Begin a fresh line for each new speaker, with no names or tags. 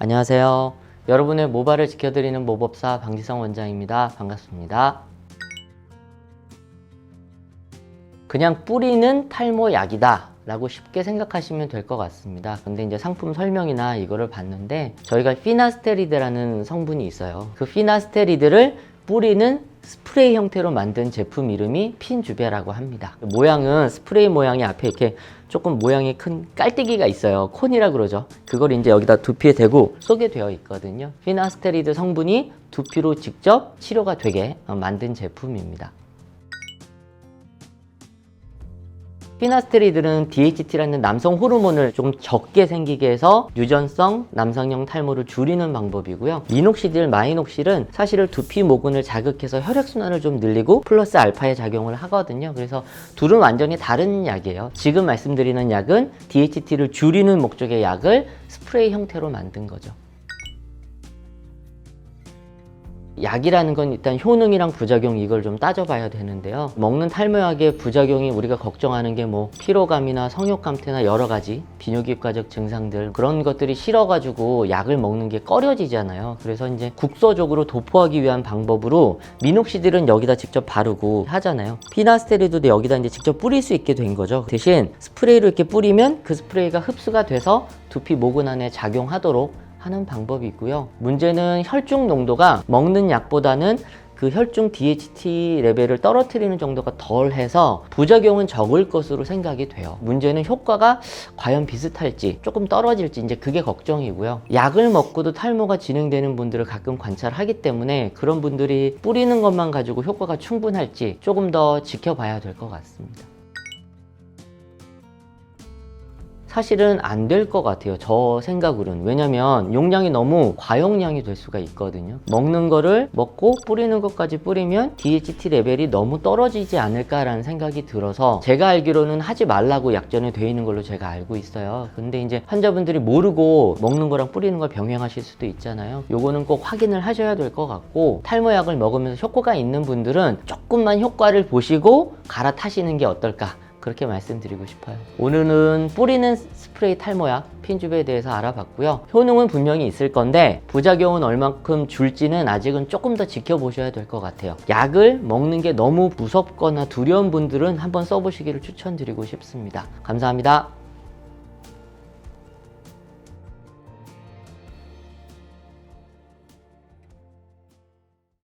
안녕하세요. 여러분의 모발을 지켜드리는 모법사 방지성 원장입니다. 반갑습니다. 그냥 뿌리는 탈모 약이다. 라고 쉽게 생각하시면 될 것 같습니다. 근데 이제 상품 설명이나 이거를 봤는데 저희가 피나스테리드라는 성분이 있어요. 그 피나스테리드를 뿌리는 스프레이 형태로 만든 제품 이름이 핀주베라고 합니다. 모양은 스프레이 모양이 앞에 이렇게 조금 모양이 큰 깔때기가 있어요. 콘이라 그러죠. 그걸 이제 여기다 두피에 대고 쏘게 되어 있거든요. 피나스테리드 성분이 두피로 직접 치료가 되게 어, 만든 제품입니다. 피나스테리드는 DHT라는 남성 호르몬을 좀 적게 생기게 해서 유전성 남성형 탈모를 줄이는 방법이고요. 미녹시딜, 마이녹실은 사실은 두피 모근을 자극해서 혈액순환을 좀 늘리고 플러스 알파의 작용을 하거든요. 그래서 둘은 완전히 다른 약이에요. 지금 말씀드리는 약은 DHT를 줄이는 목적의 약을 스프레이 형태로 만든 거죠. 약이라는 건 일단 효능이랑 부작용 이걸 좀 따져봐야 되는데요. 먹는 탈모약의 부작용이 우리가 걱정하는 게 뭐 피로감이나 성욕 감퇴나 여러 가지 비뇨기과적 증상들 그런 것들이 싫어가지고 약을 먹는 게 꺼려지잖아요. 그래서 이제 국소적으로 도포하기 위한 방법으로 미녹시딜은 여기다 직접 바르고 하잖아요. 피나스테리드도 여기다 이제 직접 뿌릴 수 있게 된 거죠. 대신 스프레이로 이렇게 뿌리면 그 스프레이가 흡수가 돼서 두피 모근 안에 작용하도록 하는 방법이 있고요. 문제는 혈중 농도가 먹는 약보다는 그 혈중 DHT 레벨을 떨어뜨리는 정도가 덜해서 부작용은 적을 것으로 생각이 돼요. 문제는 효과가 과연 비슷할지 조금 떨어질지 이제 그게 걱정이고요. 약을 먹고도 탈모가 진행되는 분들을 가끔 관찰하기 때문에 그런 분들이 뿌리는 것만 가지고 효과가 충분할지 조금 더 지켜봐야 될 것 같습니다. 사실은 안 될 것 같아요. 저 생각으로는. 왜냐면 용량이 너무 과용량이 될 수가 있거든요. 먹는 거를 먹고 뿌리는 것까지 뿌리면 DHT 레벨이 너무 떨어지지 않을까라는 생각이 들어서 제가 알기로는 하지 말라고 약전에 돼 있는 걸로 제가 알고 있어요. 근데 이제 환자분들이 모르고 먹는 거랑 뿌리는 걸 병행하실 수도 있잖아요. 요거는 꼭 확인을 하셔야 될 것 같고 탈모약을 먹으면서 효과가 있는 분들은 조금만 효과를 보시고 갈아타시는 게 어떨까? 그렇게 말씀드리고 싶어요. 오늘은 뿌리는 스프레이 탈모약 핀주베에 대해서 알아봤고요. 효능은 분명히 있을 건데 부작용은 얼만큼 줄지는 아직은 조금 더 지켜보셔야 될 것 같아요. 약을 먹는 게 너무 무섭거나 두려운 분들은 한번 써보시기를 추천드리고 싶습니다. 감사합니다.